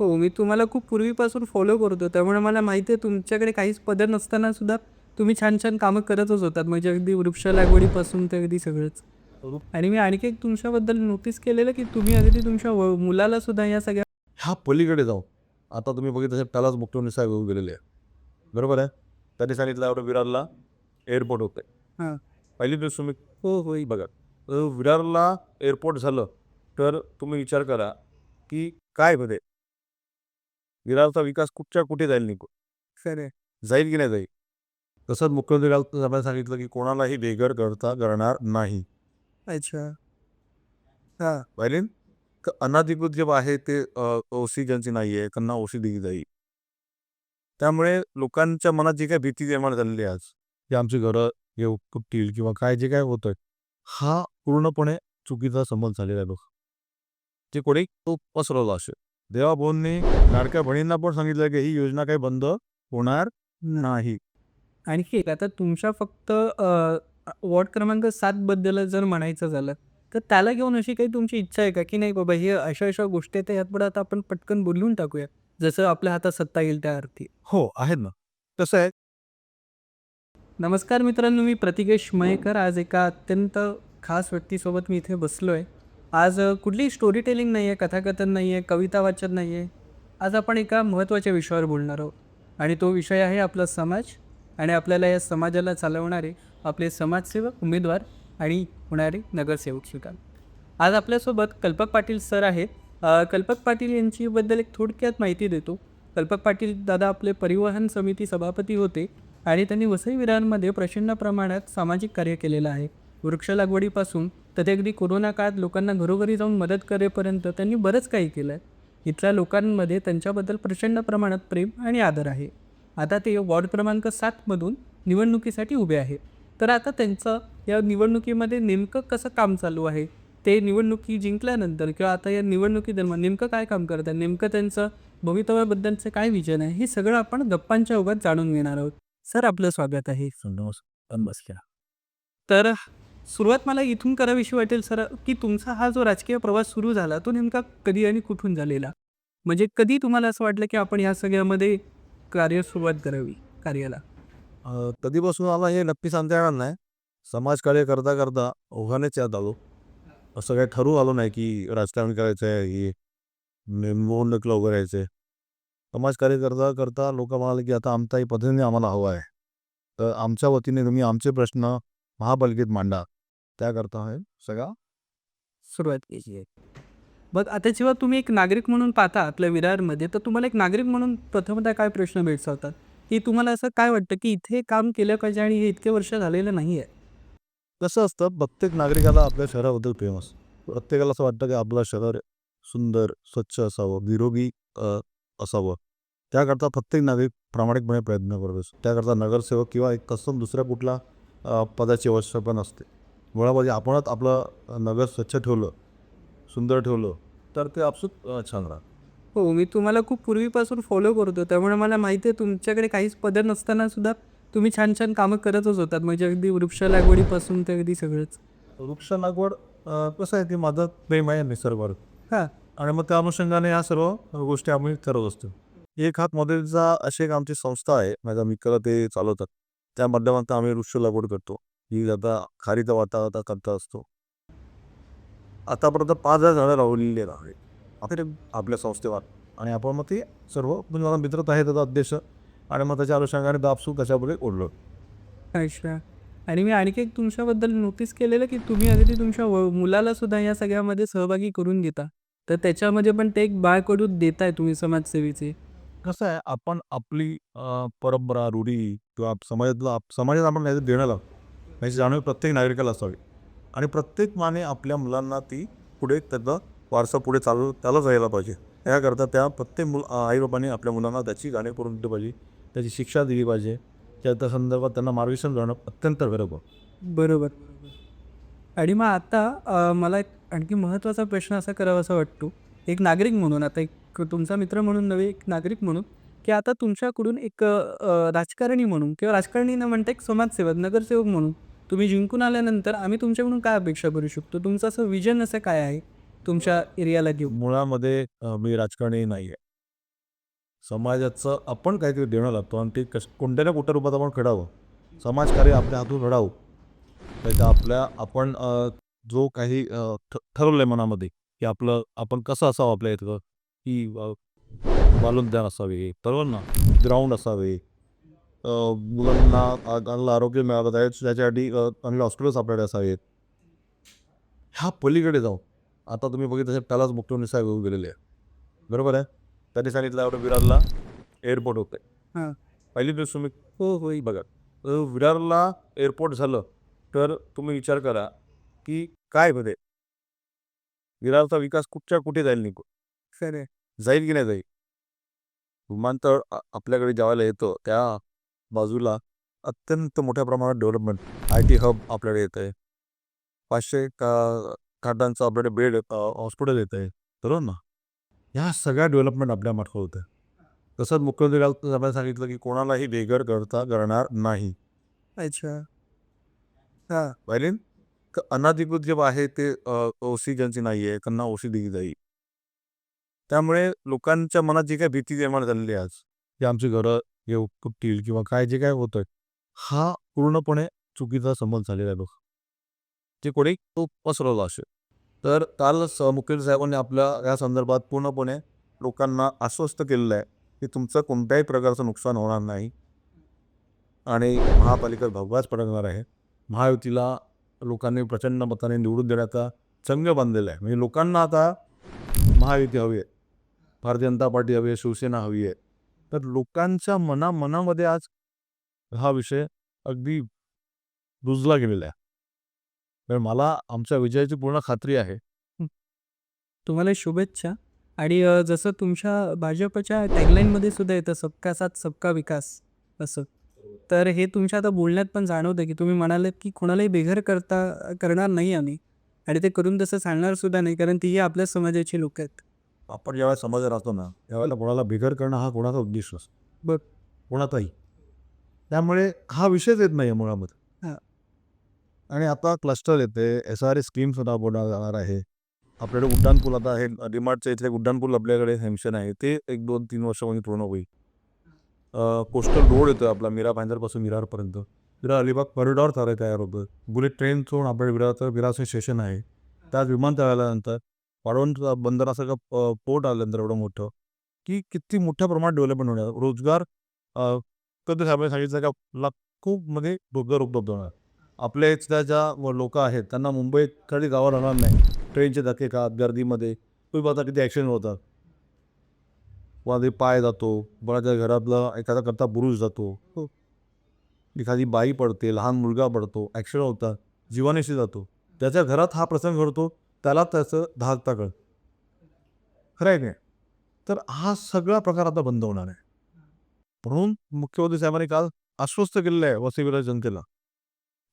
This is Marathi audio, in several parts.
हो मी तुम्हाला खूप पूर्वीपासून फॉलो करतो त्यामुळे मला माहिती आहे तुमच्याकडे काहीच पदर नसताना सुद्धा तुम्ही छान छान कामं करतच होतात. म्हणजे अगदी वृक्ष लागवडीपासून ते अगदी सगळंच. आणि मी आणखी एक तुमच्याबद्दल नोटीस केलेलं की तुम्ही अगदी तुमच्या मुलाला सुद्धा या सगळ्या ह्या पलीकडे जाऊ आता तुम्ही बघितलं त्यालाच मुख्यमंत्री साहेब येऊन गेलेले आहे बरोबर आहे? त्यांनी सांगितलं एवढं विरारला एअरपोर्ट होतं हां. पहिली दिवस तुम्ही हो हो. बघा. विरारला एअरपोर्ट झालं तर तुम्ही विचार करा की काय मध्ये विरारचा विकास कुठच्या कुठे जाईल निघून जाईल की नाही जाईल? तसंच मुख्यमंत्री साहेबांनी सांगितलं की कोणालाही बेघर करता करणार नाही. अच्छा. हां. तर अनाधिकृत जे आहे ते ओसी ज्यांची नाही आहे त्यांना ओसी दिली जाईल. त्यामुळे लोकांच्या मनात जी काही भीती निर्माण झालेली आहे आज की आमची घरं हे तुटतील किंवा काय जे काय होतंय हा पूर्णपणे चुकीचा समज झालेला आहे लोक जे कोणी तो पसरवला असेल. देवाभाऊंनी लाडक्या बहिणींना पण सांगितलं की ही योजना काही बंद होणार नाही. आणखी आता तुमच्या फक्त वॉर्ड क्रमांक सातबद्दल जर म्हणायचं झालं तर त्याला घेऊन अशी काही तुमची इच्छा आहे का? की नाही बाबा हे अशा अशा गोष्टी आहेत यात पण आता आपण पटकन बोलून टाकूया जसं आपल्या हातात सत्ता येईल त्या अर्थी. हो आहेत ना. कसं आहे. नमस्कार मित्रांनो मी प्रतिकेश मयेकर. आज एका अत्यंत खास व्यक्तीसोबत मी इथे बसलो आहे आज कुठली कुठलीही स्टोरी टेलिंग नाही आहे कथाकथन नाही आहे कविता वाचन नाही आहे आज आपण एका महत्त्वाच्या विषयावर बोलणार आहोत. आणि तो विषय आहे आपला समाज आणि आपल्याला या समाजाला चालवणारे आपले समाजसेवक उमेदवार आणि होणारे नगरसेवक सुद्धा. आज आपल्यासोबत कल्पक पाटील सर आहेत. कल्पक पाटील यांच्याबद्दल एक थोडक्यात माहिती देतो. कल्पक पाटील दादा आपले परिवहन समिती सभापती होते आणि त्यांनी वसई विरांमध्ये प्रचंड प्रमाणात सामाजिक कार्य केलेलं आहे. वृक्ष लागवडीपासून तर ते अगदी कोरोना काळात लोकांना घरोघरी जाऊन मदत करेपर्यंत त्यांनी बरंच काही केलं आहे इथल्या लोकांमध्ये त्यांच्याबद्दल प्रचंड प्रमाणात प्रेम आणि आदर आहे. आता ते वॉर्ड क्रमांक सातमधून निवडणुकीसाठी उभे आहेत तर आता त्यांचं या निवडणुकीमध्ये नेमकं कसं काम चालू आहे? ते निवडणुकी जिंकल्यानंतर किंवा आता या निवडणुकी दरम्यान नेमकं काय काम करतात? नेमकं त्यांचं भवितव्याबद्दलचं काय विजन आहे? हे सगळं आपण गप्पांच्या ओघात जाणून घेणार आहोत. सर आपलं स्वागत आहे. बसल्या. तर सुरुवात मला इथून करावीशी वाटेल सर की तुमचा हा जो राजकीय प्रवास सुरू झाला तो नेमका कधी आणि कुठून झालेला? म्हणजे कधी तुम्हाला असं वाटलं की आपण ह्या सगळ्यामध्ये कार्य सुरुवात करावी कार्याला? कधीपासून आला हे नक्की सांगता येणार नाही. समाजकार्य करता करता ओघानेच यात आलो. असं काही ठरवून आलो नाही की राजकारण करायचं आहे हे निवडणुकीला उभं राहायचं आहे समाजकार्य करता करता लोक म्हणाले की आता आमचाही पद्धतीने आम्हाला हवं आहे. तर आमच्या वतीने तुम्ही आमचे प्रश्न महापालिकेत मांडा. त्याकरता हे सगळा? सुरुवात केली आहे. बघ आता जेव्हा तुम्ही एक नागरिक म्हणून पाहता आपल्या विरारमध्ये तर तुम्हाला एक नागरिक म्हणून प्रथमतः काय प्रश्न भेडसावतात? की तुम्हाला असं काय वाटतं की इथे काम केलं पाहिजे आणि हे इतके वर्ष झालेलं नाही आहे? कसं असतं प्रत्येक नागरिकाला आपल्या शहराबद्दल प्रेम असतं. प्रत्येकाला असं वाटतं की आपलं शहर सुंदर स्वच्छ असावं निरोगी असावं. त्याकरता प्रत्येक नागरिक प्रामाणिकपणे प्रयत्न करत असतो. त्याकरता नगरसेवक किंवा एक कसं दुसऱ्या कुठला पदाची आवश्यकता नसते मुळामध्ये आपणच आपलं नगर स्वच्छ ठेवलं सुंदर ठेवलं तर ते आपसूक छान राहतं. हो मी तुम्हाला खूप पूर्वीपासून फॉलो करतो त्यामुळे मला माहिती आहे तुमच्याकडे काहीच पदर नसताना सुद्धा तुम्ही छान छान कामं करतच होतात. म्हणजे अगदी वृक्ष लागवडीपासून ते अगदी सगळंच. वृक्ष लागवड अ, कसं आहे की माझं प्रेम आहे निसर्गावर. हां. आणि मग त्या अनुषंगाने ह्या सर्व गोष्टी आम्ही करत असतो. एक हात मॉडेलचा अशी एक आमची संस्था आहे. माझ्या मित्र ते चालवतात. त्या माध्यमातून आम्ही वृक्ष लागवड करतो. ही आता खारीचा वाटा करता असतो. आतापर्यंत पाच हजार झाडं लावलेली आहे आपल्या आपल्या संस्थेवर. आणि आपण मग ते सर्व म्हणजे माझा मित्रच आहे त्याचा अध्यक्ष. आणि मग त्याच्या अनुषंगाने दाबसू कशापुढे ओढलो. अच्छा. आणि मी आणखी एक तुमच्याबद्दल नोटीस केलेलं की तुम्ही अगदी तुमच्या मुलाला सुद्धा या सगळ्यामध्ये सहभागी करून घेता. तर त्याच्यामध्ये पण ते एक बाळकडून देताय तुम्ही समाजसेवेचे. कसं आहे आपण आपली परंपरा रूढी किंवा समाजातला आप- समाजात आपण देणं लागतो म्हणजे याची जाणीव प्रत्येक नागरिकाला असावी आणि प्रत्येक माने आपल्या मुलांना ती पुढे त्याचा वारसा पुढे चालू त्याला जायला पाहिजे. याकरता त्या प्रत्येक मुल आईबाबांनी आपल्या मुलांना त्याची जाणीव करून दिली पाहिजे त्याची शिक्षा दिली पाहिजे त्या त्या संदर्भात त्यांना मार्गदर्शन करणं अत्यंत बरोबर बरोबर. आणि मग आता मला एक आणखी महत्त्वाचा प्रश्न असा करावासा वाटतो. एक नागरिक म्हणून आता एक तुमचा मित्र म्हणून नव्हे एक नागरिक म्हणून की आता तुमच्याकडून एक राजकारणी म्हणून किंवा राजकारणी न म्हणता एक समाजसेवक नगरसेवक म्हणून तुम्ही जिंकून आल्यानंतर आम्ही तुमच्याकडून काय अपेक्षा करू शकतो? तुमचं असं विजन असं काय आहे? तुमच्या एरियाला घेऊन. मुळामध्ये अ, मी राजकारणी नाही आहे समाजाचं आपण काहीतरी देणं लागतो आणि ते कश कोणत्या ना कोणत्या रूपात आपण घडावं. समाजकार्य आपल्या हातून घडावं. त्याच्या आपल्या आपण अ, जो काही अ, ठ ठरवलं आहे मनामध्ये की आपलं आपण कसं असावं आपल्या इथं की अ, बालोद्यान असावे सर्वांना ग्राउंड असावे मुलांना चांगलं आरोग्य मिळालं त्याच्या त्याच्यासाठी चांगले हॉस्पिटल्स आपल्याकडे असावेत. ह्या पलीकडे जाऊ आता तुम्ही बघितलं त्यालाच मुख्यमंत्री साहेब येऊन गेलेले आहे बरोबर आहे? त्यांनी सांगितलं एवढं विरारला एअरपोर्ट होतं हां. पहिली दिवस तुम्ही हो होईल बघा. तर विरारला एअरपोर्ट झालं तर तुम्ही विचार करा की काय मध्ये विरारचा विकास कुठच्या कुठे जाईल निघून? जाईल की नाही जाईल? विमानतळ आपल्याकडे ज्यावेळेला येतं त्या बाजूला अत्यंत मोठ्या प्रमाणात डेव्हलपमेंट आय टी हब आपल्याकडे येत आहे पाचशे का खाटांचं आपल्याकडे बेड हॉस्पिटल येत आहे बरोबर ना? ह्या सगळ्या डेव्हलपमेंट आपल्या मार्फत होत आहे तसंच मुख्यमंत्री राऊत साहेबांनी सांगितलं की कोणालाही बेघर करता करणार नाही. अच्छा. हां. पाहिले क- अनधिकृत जे आहे ते ओसी ज्यांची नाही आहे त्यांना ओसी दिली जाईल. त्यामुळे लोकांच्या मनात जी काही भीती निर्माण झालेली आहे आज की आमची घरं येऊ किंवा काय जे काय होतंय हा पूर्णपणे चुकीचा समज झालेला आहे लोक जे कोणी तो पसरवला असेल. तर काल स- मुकेश साहेबांनी आपल्या या संदर्भात पूर्णपणे लोकांना आश्वस्त केलेलं आहे की तुमचं कोणत्याही प्रकारचं नुकसान होणार नाही. आणि महापालिका भगवाच पडणार आहे. महायुतीला लोकांनी प्रचंड मताने निवडून देण्याचा चंग बांधलेला आहे. म्हणजे लोकांना आता महायुती हवी आहे. भारतीय जनता पार्टी हवी आहे. शिवसेना हवी आहे. तर लोकांच्या मना मनामध्ये आज हा विषय अगदी रुजला गेलेला आहे. तर मला आमच्या विजयाची पूर्ण खात्री आहे. तुम्हाला शुभेच्छा. आणि जसं तुमच्या भाजपच्या टॅगलाईनमध्ये सुद्धा येतं सबका साथ सबका विकास असं. तर हे तुमच्या आता बोलण्यात पण जाणवतं की तुम्ही म्हणालात की कोणालाही बेघर करता करणार नाही आम्ही. आणि ते करून तसं सांगणार सुद्धा नाही कारण तीही आपल्या समाजाची लोक आहेत. आपण ज्यावेळेला समाजात राहतो ना त्यावेळेला कोणाला बिघर करणं हा कोणाचा उद्देश नसतो. बरं. कोणाचाही. त्यामुळे हा विषयच येत नाही मुळामध्ये. हां. आणि आता क्लस्टर येते एस आर ए स्कीम सुद्धा बनवण्यात जाणार आहे. आपल्याकडे उड्डाणपूल आता आहे डिमार्टच्या इथले उड्डाणपूल आपल्याकडे सँक्शन आहे. ते एक दोन तीन वर्षामध्ये पूर्ण होईल. कोस्टल रोड येतो आपला मीरा भाईंदरपासून विरारपर्यंत विरार अलिबाग कॉरिडॉर चालू तयार होतं बुलेट ट्रेन सोडून आपल्याकडे विरारचं विरारचं स्टेशन आहे. त्याच विमानतळाल्यानंतर वाढवण बंदरासारखं प- पोर्ट आल्यानंतर एवढं मोठं की किती मोठ्या प्रमाणात डेव्हलपमेंट होणार? रोजगार कधी साहेबांनी सांगितलं का लाखोमध्ये रोजगार उपलब्ध होणार. आपल्या इथल्या ज्या लोक आहेत त्यांना मुंबईत कधी गावं राहणार नाही. ट्रेनचे धक्के खात गर्दीमध्ये. तुम्ही बघता किती ॲक्सिडेंट होतात. कोणातरी पाय जातो कोणाच्या घरातला एखादा करता बुरुज जातो. हो. एखादी बाई पडते लहान मुलगा पडतो ॲक्सिडेंट होतात जीवानेशी जातो. त्याच्या घरात हा प्रसंग घडतो त्याला त्याचं धालता कळ. खरं आहे नाही? तर हा सगळा प्रकार आता बंद होणार आहे. म्हणून मुख्यमंत्री साहेबांनी काल आश्वस्त केलेलं आहे वसईविरा जनतेला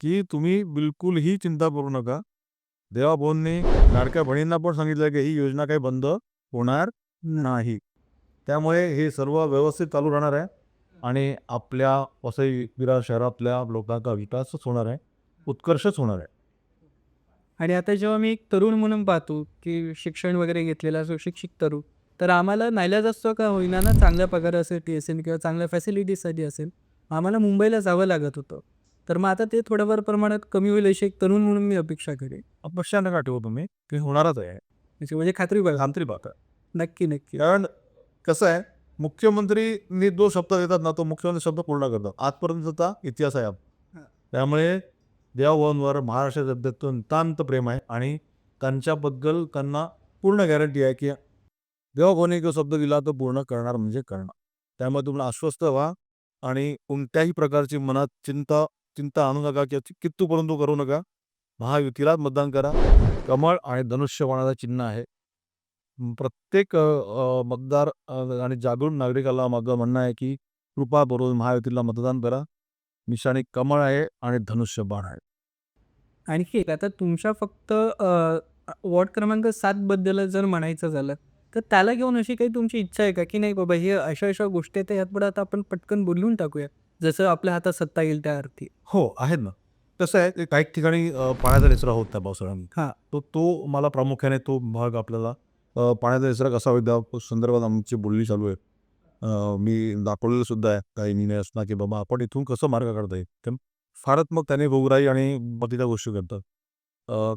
की तुम्ही बिलकुलही चिंता करू नका. देवाभाऊंनी लाडक्या बहिणींना पण सांगितलं की ही योजना काही बंद होणार नाही. त्यामुळे हे सर्व व्यवस्थित चालू राहणार आहे आणि आपल्या वसई शहरातल्या लोकांचा विकासच होणार आहे. उत्कर्षच होणार आहे. आणि आता जेव्हा मी एक तरुण म्हणून पाहतो की शिक्षण वगैरे घेतलेला सुशिक्षित तरुण तर आम्हाला नाईलाज असतो का होईना ना चांगल्या पगारासाठी असेल किंवा चांगल्या फॅसिलिटीजसाठी असेल आम्हाला मुंबईला जावं लागत होतं. तर मग आता ते थोडंफार प्रमाणात कमी होईल अशी एक तरुण म्हणून मी अपेक्षा करेन. अपेक्षा नका ठेवू तुम्ही की होणारच आहे. म्हणजे म्हणजे खात्री बघा खात्री आहे नक्की नक्की. कारण कसं आहे मुख्यमंत्रीनी जो शब्द देतात ना तो मुख्यमंत्री शब्द पूर्ण करतात. आजपर्यंतचा इतिहास आहे. त्यामुळे देवाभाऊंवर महाराष्ट्र सध्यातून नितांत प्रेम आहे आणि त्यांच्याबद्दल त्यांना पूर्ण गॅरंटी आहे की देवाभाऊने जो शब्द दिला तो पूर्ण करणार म्हणजे करणार. त्यामुळे तुम्हाला आश्वस्त व्हा आणि कोणत्याही प्रकारची मनात चिंता चिंता आणू नका किंवा कित्तू परंतु करू नका. महायुतीलाच मतदान करा. कमळ आणि धनुष्यबाणाचं चिन्ह आहे. प्रत्येक मतदार आणि जागरूक नागरिकाला माझं म्हणणं आहे की कृपा करून महायुतीला मतदान करा. निशाणी कमळ आहे आणि धनुष्य बाण आहे. आणखी एक आता तुमच्या फक्त वॉर्ड क्रमांक सातबद्दल जर म्हणायचं झालं तर त्याला घेऊन अशी काही तुमची इच्छा आहे का? की नाही बाबा हे अशा अशा गोष्टी आहेत यात पण आता आपण पटकन बोलून टाकूया जसं आपल्या हातात सत्ता येईल त्या अर्थी हो आहेत ना. कसं आहे काही ठिकाणी पाण्याचा निचरा होत नाही पावसाळ्यामध्ये. हां. तो तो मला प्रामुख्याने तो भाग आपल्याला पाण्याचा निचरा कसा होईल त्या संदर्भात आमची बोलणी चालू आहे. मी दाखवलेलं सुद्धा आहे काही निर्णय की बाबा आपण इथून कसं मार्ग काढता येईल? फारच मग त्याने रोगराई आणि बाकीच्या गोष्टी करतात.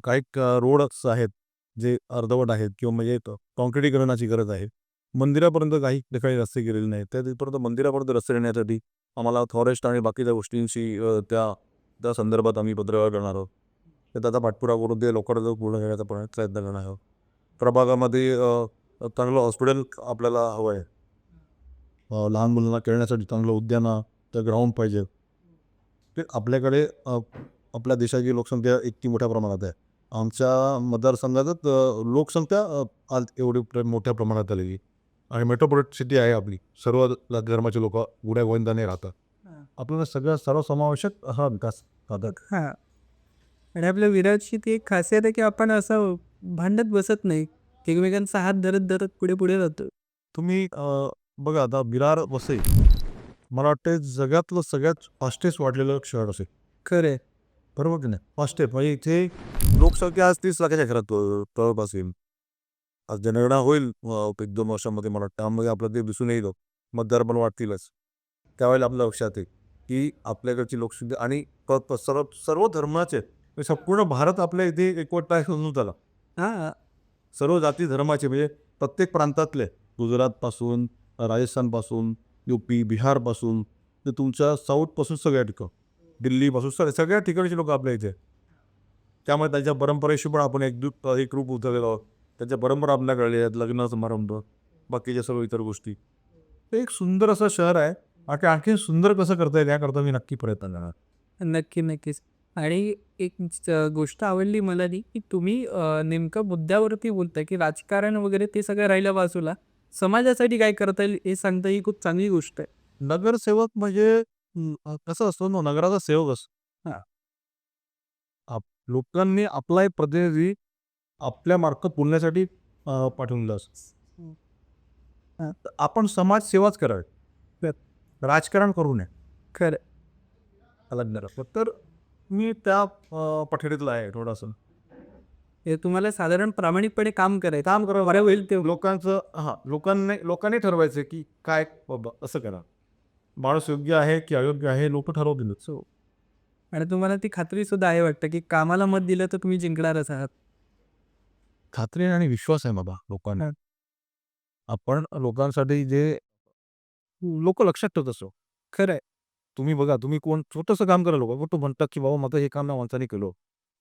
काही रोड्स आहेत जे अर्धवट आहेत किंवा म्हणजे काँक्रिटीकरणाची गरज आहे. मंदिरापर्यंत काही ठिकाणी रस्ते गेलेले नाहीत. त्या तिथपर्यंत मंदिरापर्यंत रस्ते येण्यासाठी आम्हाला फॉरेस्ट आणि बाकीच्या गोष्टींशी त्या त्या संदर्भात आम्ही पत्रव्यवहार करणार आहोत. तर त्याचा पाठपुरावा करून ते लवकरात पूर्ण करण्याचा पण प्रयत्न करणार आहोत. प्रभागामध्ये चांगलं हॉस्पिटल आपल्याला हवं आहे. लहान मुलांना खेळण्यासाठी चांगलं उद्यानं तर ग्राउंड पाहिजे. ते आपल्याकडे आपल्या देशाची लोकसंख्या इतकी मोठ्या प्रमाणात आहे. आमच्या मतदारसंघातच लोकसंख्या आज एवढी मोठ्या प्रमाणात आलेली आणि मेट्रोपॉलिटन सिटी आहे आपली. सर्व धर्माचे लोक गुड्या गोविंदाने राहतात. आपल्याला सगळं सर्वसमावेशक हा विकास साधक. हां. आणि आपल्या विराटची ती एक खासियत आहे की आपण असं भांडत बसत नाही. एकमेकांचा हात धरत धरत पुढे पुढे जातो तुम्ही बघा आता विरार वसई. मला वाटते जगातलं सगळ्यात फास्टेस्ट वाढलेलं शहर असेल. खरं बरोबर की नाही? फास्टेस्ट म्हणजे इथे लोकसंख्या आज तीस लाखाच्या घरात जवळपास येईल आज जनगणना होईल एक दोन वर्षामध्ये मला वाटतं. त्यामध्ये आपलं ते दिसून येईल. मतदार पण वाढतीलच. त्यावेळेला आपल्या लक्षात येईल की आपल्याकडची लोकसंख्या आणि सर्व सर्व धर्माचे म्हणजे संपूर्ण भारत आपल्या इथे एकवट आहे समजून हां. सर्व जाती धर्माचे म्हणजे प्रत्येक प्रांतातले. गुजरातपासून राजस्थानपासून यू पी बिहारपासून ते तुमच्या साऊथपासून सगळ्या ठिकाण. दिल्लीपासून सगळ्या सगळ्या ठिकाणचे लोक आपल्या इथे. त्यामुळे त्यांच्या परंपरेशी पण आपण एक एक रूप उतरलेलो आहोत. त्यांच्या परंपरा आपल्या कळल्या आहेत लग्न समारंभ बाकीच्या सर्व इतर गोष्टी. ते एक सुंदर असं शहर आहे. बाकी आणखी सुंदर कसं करता येईल याकरता मी नक्की प्रयत्न करणार. नक्की नक्कीच. आणि एक गोष्ट आवडली मला ती की तुम्ही नेमकं मुद्द्यावरती बोलताय की राजकारण वगैरे ते सगळं राहिलं बाजूला. समाजासाठी काय करता येईल हे सांगता ही खूप चांगली गोष्ट आहे. नगरसेवक म्हणजे कसं असतो ना नगराचा सेवक असतो. हां. आप लोकांनी आपला एक प्रतिनिधी आपल्या मार्फत बोलण्यासाठी पाठवलेला असतो. हं. आपण समाज सेवाच करावी. राजकारण करू नये. खरं. अलग तर मी त्या पठडीतला आहे थोडंसं. हे तुम्हाला साधारण प्रामाणिकपणे काम करायचं. काम करा बरं होईल ते. लोकांचं हां लोकांनी लोकांनी ठरवायचं की काय बाबा असं करा. माणूस योग्य आहे की अयोग्य आहे लोक ठरवतीलच सो आणि तुम्हाला ती खात्री सुद्धा आहे वाटतं की कामाला मत दिलं तर तुम्ही जिंकणारच आहात? खात्री आणि विश्वास आहे बाबा लोकांना. आपण लोकांसाठी जे लोक लक्षात ठेवत असतो खरं आहे. तुम्ही बघा तुम्ही कोण छोटंसं काम करा लोक. तो म्हणतात की बाबा माझं हे काम ना माणसाने केलं.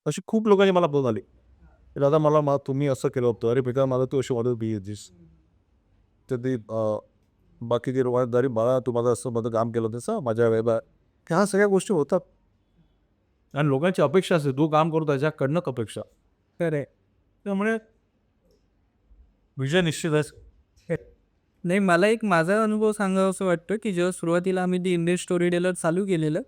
अशी खूप लोकांनी मला बोल आली. की दादा मला मा तुम्ही असं केलं होतं. अरे बेटा मला तू अशी मदत बी दिस. तर ती बाकीची बाळा तू माझं असं माझं काम केलं तसं माझ्या वेळा ह्या सगळ्या गोष्टी होतात. आणि लोकांची अपेक्षा असते तू काम करतो त्याच्याकडनं अपेक्षा. खरं आहे त्यामुळे विजय निश्चित आहे नाही मला एक माझा अनुभव सांगावा असं वाटतं की जेव्हा सुरुवातीला आम्ही दी इंडियन स्टोरी टेलर चालू केलेलं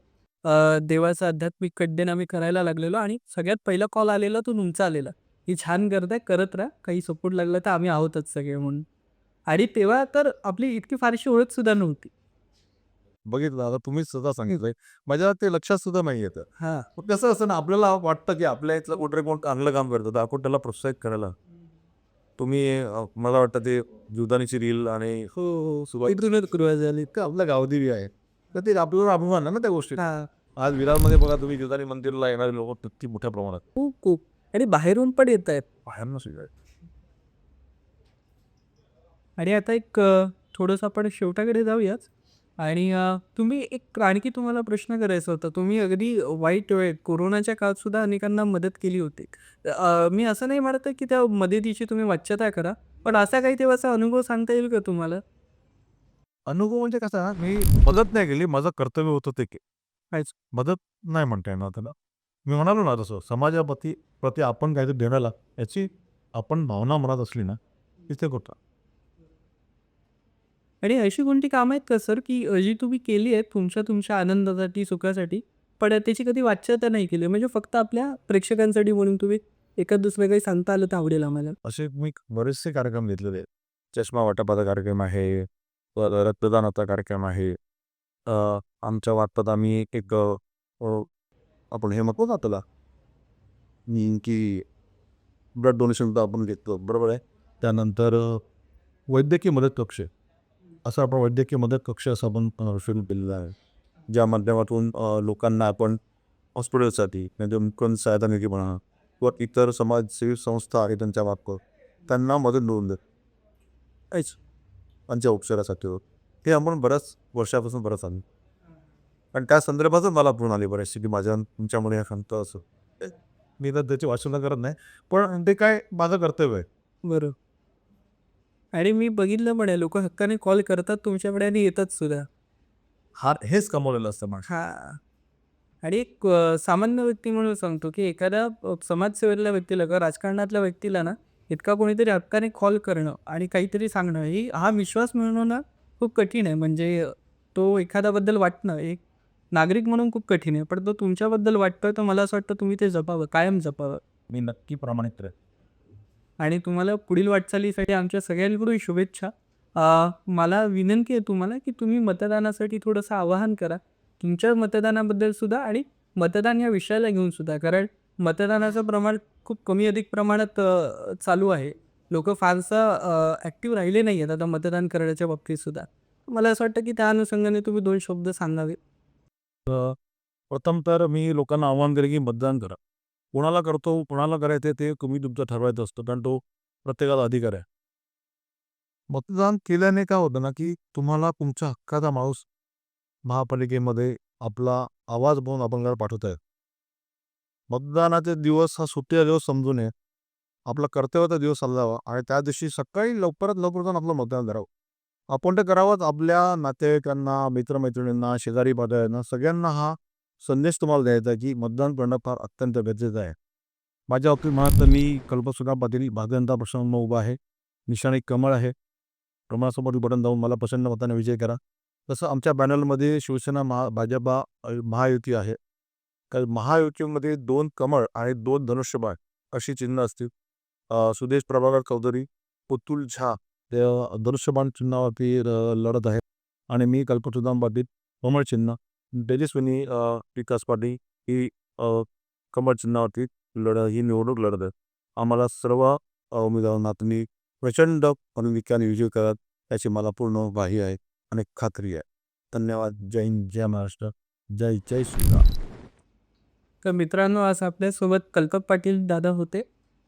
देवाचं आध्यात्मिक कड्डेन आम्ही करायला लागलेलो आणि सगळ्यात पहिला कॉल आलेला तो तुमचा आलेला. की छान करताय करत राहा. काही सपोर्ट लागला तर आम्ही आहोतच सगळे म्हणून. आणि तेव्हा तर आपली इतकी फारशी ओळख सुद्धा नव्हती. बघितलं आता तुम्हीच सुद्धा सांगितलंय. माझ्या ते लक्षात सुद्धा नाही येतं. हां. पण कसं असतं ना आपल्याला वाटतं की आपल्या इथलं कुठे कोण चांगलं काम करतं तर आपण त्याला प्रोत्साहित करायला. तुम्ही अं, मला वाटतं ते जुदानीची रील आणि हो हो सुरुवात- इथूनच सुरुवात झाली. इतकं आपल्या गावदेवी आहे. तर ते आपल्याला अभिमान आहे ना त्या गोष्टी हां. आज विरारमध्ये बघा तुम्ही जुदानी मंदिरला येणारे लोक किती मोठ्या प्रमाणात. खूप खूप. आणि बाहेरून पण येत आहेत. बाहेर नसू आणि आता एक अ, थोडंसं आपण शेवटाकडे जाऊयाच आणि अ, तुम्ही एक आणखी तुम्हाला प्रश्न करायचा होता. तुम्ही अगदी वाईट वेळ कोरोनाच्या काळात सुद्धा अनेकांना मदत केली होती. अ, मी असं नाही म्हणत आहे की त्या मदतीची तुम्ही वाच्यता करा. पण असा काही तेव्हाचा अनुभव सांगता येईल का तुम्हाला? अनुभव म्हणजे कसा मी मदत नाही केली. माझं कर्तव्य होतं ते के काहीच मदत नाही म्हणता येणार त्याला. मी म्हणालो ना तसं समाजाप्रती प्रती आपण काहीतरी देण्याला याची आपण भावना मनात असली ना तिथे करतो आणि अशी कोणती कामं आहेत का सर की जी तुम्ही केली आहेत तुमच्या तुमच्या आनंदासाठी सुखासाठी पण त्याची कधी वाच्यता नाही केली? म्हणजे फक्त आपल्या प्रेक्षकांसाठी म्हणून तुम्ही एखाद दुसरं काही सांगता आलं तर आवडेल आम्हाला. असे मी बरेचसे कार्यक्रम घेतलेले आहेत. चष्मा वाटपाचा कार्यक्रम आहे रक्तदानाचा कार्यक्रम आहे. अ, आमच्या वाटपात आम्ही एक आपण हे मग ना त्याला की ब्लड डोनेशन तर आपण घेतो बरोबर आहे? त्यानंतर वैद्यकीय मदत कक्ष. असं आपण वैद्यकीय मदत कक्ष असं आपण सुरू केलेलं आहे. ज्या माध्यमातून लोकांना आपण हॉस्पिटलसाठी म्हणजे मुख्य सहायता निधी म्हणा किंवा इतर समाजसेवी संस्था आहे त्यांच्या मार्फत त्यांना मदत मिळून देत. काहीच. त्यांच्या उपचारासाठी हे आपण बऱ्याच वर्षापासून बरंच आलो आणि त्या संदर्भातच मला फोन आले बरेचसे की माझ्या तुमच्यामध्ये हे सांगतं असं. मी तर त्याची वाचना करत नाही. पण ते काय माझं कर्तव्य आहे. बरं. आणि मी बघितलं पण आहे लोक हक्काने कॉल करतात तुमच्याकडे आणि येतात सुद्धा. हा हेच कमवलेलं असतं माणसं हा. आणि एक अ, सामान्य व्यक्ती म्हणून सांगतो की एखाद्या अ, समाजसेवेतल्या व्यक्तीला किंवा राजकारणातल्या व्यक्तीला ना इतका कोणीतरी हक्काने कॉल करणं आणि काहीतरी सांगणं ही हा विश्वास मिळवणं ना खूप कठीण आहे. म्हणजे अ, तो एखाद्याबद्दल वाटणं एक नागरिक म्हणून खूप कठीण आहे पण तो तुमच्याबद्दल वाटतोय तर मला असं वाटतं तुम्ही ते जपावं कायम जपावं. मी नक्की प्रमाणित राहील. आणि तुम्हाला पुढील वाटचालीसाठी आमच्या सगळ्यांकडून शुभेच्छा. मला विनंती आहे तुम्हाला की तुम्ही मतदानासाठी थोडंसं आवाहन करा. तुमच्या मतदानाबद्दल सुद्धा आणि मतदान या विषयाला घेऊन सुद्धा कारण मतदानाचं प्रमाण खूप कमी अधिक प्रमाणात अ, चालू आहे. लोक फारसं ॲक्टिव्ह राहिले नाही आहेत आता मतदान करण्याच्या बाबतीत सुद्धा. मला असं वाटतं की त्या अनुषंगाने तुम्ही दोन शब्द सांगावे प्रथम तर मी लोकांना आवाहन करेन की मतदान करा. कोणाला करतो कोणाला करायचं ते तुम्ही तुमचं ठरवायचं असतं कारण तो प्रत्येकाचा अधिकार आहे. मतदान केल्याने काय होतं ना की तुम्हाला तुमच्या हक्काचा माणूस महापालिकेमध्ये आपला आवाज म्हणून आपण घर पाठवत आहे मतदानाचे दिवस हा सुट्टीचा दिवस समजू नये आपला कर्तव्याचा दिवस साजरावा आणि त्या दिवशी सकाळी लवकरात लवकर जाऊन आपलं मतदान करावं. आपण ते करावंच. आपल्या नातेवाईकांना मित्रमैत्रिणींना शेजारी पाजाऱ्यांना सगळ्यांना हा संदेश तुम्हाला द्यायचा आहे की मतदान करणं फार अत्यंत गरजेचं आहे. माझ्या बाबतीत म्हणा तर मी कल्पसुधा पाटील भारतीय जनता उभा आहे. निशाणी कमळ आहे. कमळासमोर बटन जाऊन मला प्रचंड मताने विजय करा. तसं आमच्या पॅनलमध्ये शिवसेना महा भाजपा महायुती आहे. कारण महायुतीमध्ये दोन कमळ आणि दोन धनुष्यबाण अशी चिन्ह असतील. सुदेश प्रभाकर चौधरी पुतुल झा ते दृश्यमान चिन्हावरती लढत आहे. आणि मी कल्पसुधाम पाटील कमळ चिन्ह तेजस्विनी विकास पाटील ही कमळ चिन्हावरती लढ ही निवडणूक लढत आहे. आम्हाला सर्व अ, उमेदवारांना तुम्ही प्रचंड विज्ञान विजय करत याची मला पूर्ण ग्वाही आहे आणि खात्री आहे. धन्यवाद. जय हिंद जय महाराष्ट्र. जय जय श्रीराम. तर मित्रांनो आज आपल्यासोबत कल्पक पाटील दादा होते.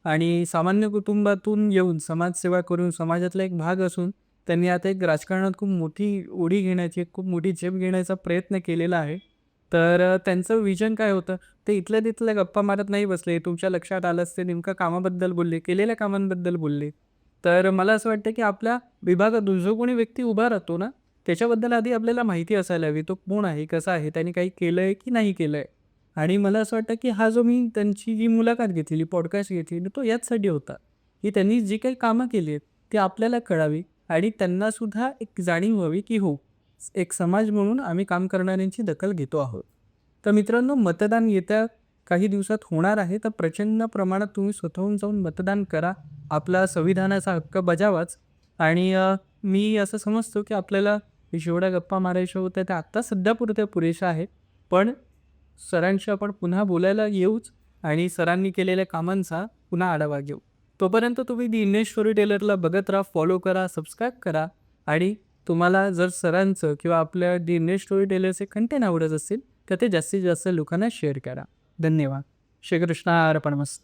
आणि सामान्य कुटुंबातून येऊन समाजसेवा करून समाजातला एक भाग असून त्यांनी आता एक राजकारणात खूप मोठी उडी घेण्याची एक खूप मोठी झेप घेण्याचा प्रयत्न केलेला आहे. तर त्यांचं विजन काय होतं? ते इथल्या तिथल्या गप्पा मारत नाही बसले. तुमच्या लक्षात आलंच ते नेमकं कामाबद्दल बोलले केलेल्या कामांबद्दल बोलले. तर मला असं वाटतं की आपल्या विभागातून जो कोणी व्यक्ती उभा राहतो ना त्याच्याबद्दल आधी आपल्याला माहिती असायला हवी तो कोण आहे कसा आहे त्यांनी काही केलं आहे की नाही केलं आहे आणि मला असं वाटतं की हा जो मी त्यांची जी मुलाखत घेतलेली पॉडकास्ट घेतलेली तो याचसाठी होता. की त्यांनी जी काही कामं केली आहेत ती आपल्याला कळावी आणि त्यांनासुद्धा एक जाणीव व्हावी की हो एक समाज म्हणून आम्ही काम करणाऱ्यांची दखल घेतो आहोत. तर मित्रांनो मतदान येत्या काही दिवसात होणार आहे तर प्रचंड प्रमाणात तुम्ही स्वतःहून जाऊन मतदान करा. आपला संविधानाचा हक्क बजावाच. आणि मी असं समजतो की आपल्याला जेवढ्या गप्पा मारायच्या होत्या त्या आत्ता सध्या पुरत्या पुरेशा आहेत. पण सरांशी आपण पुन्हा बोलायला येऊच आणि सरांनी केलेल्या कामांचा पुन्हा आढावा घेऊ. तोपर्यंत तुम्ही दी इंडेश्वरी स्टोरी टेलरला बघत राहा फॉलो करा सबस्क्राईब करा आणि तुम्हाला जर सरांचं किंवा आपल्या दी इंडेश्वरी टेलरचे कंटेंट आवडत असतील तर ते जास्तीत जास्त लोकांना शेअर करा. धन्यवाद. श्रीकृष्ण अर्पणमस्त